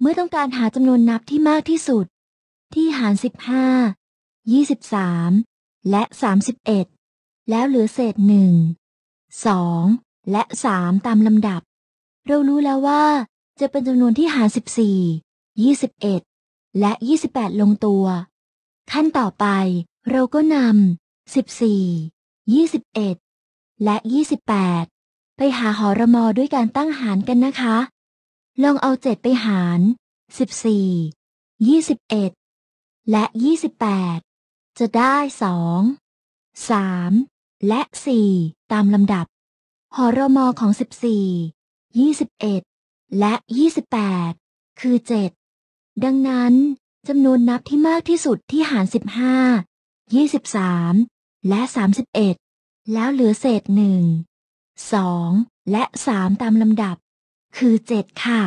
เมื่อต้องการหาจำนวนนับที่มากที่สุด ที่หาร 15 23 และ 31 แล้วเหลือเศษ 1 2 และ 3 ตามลำดับ เรารู้แล้วว่า จะเป็นจำนวนที่หาร 14 21 และ 28 ลงตัว ขั้นต่อไปเราก็นำ14 21 และ 28 ไปหาหอรมอด้วยการตั้งหารกันนะคะ ลองเอา7ไปหาร14 21และ28จะได้2 3และ4ตามลำดับหอรมอของ14 21และ28คือ7ดังนั้นจำนวนนับที่มากที่สุดที่หาร15 23และ31แล้วเหลือเศษ1 2และ3ตามลำดับ คือ 7 ค่ะ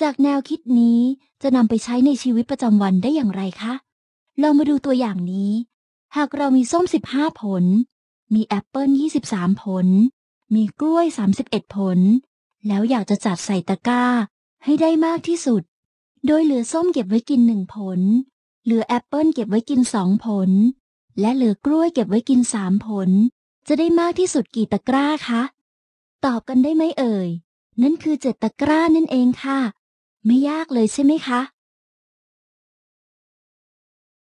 จากแนวคิดนี้จะนำไปใช้ในชีวิตประจำวันได้อย่างไรคะ ลองมาดูตัวอย่างนี้ หากเรามีส้ม 15 ผล มีแอปเปิล23 ผล มีกล้วย 31 ผล แล้วอยากจะจัดใส่ตะกร้า ให้ได้มากที่สุด โดยเหลือส้มเก็บไว้กินหนึ่งผล เหลือแอปเปิลเก็บไว้กินสองผล และเหลือกล้วยเก็บไว้กินสามผล จะได้มากที่สุดกี่ตะกร้าคะ ตอบกันได้ไหมเอ่ย นั่นคือเจ็ดตะกร้านั่นเองค่ะ ไม่ยากเลยใช่ไหมคะ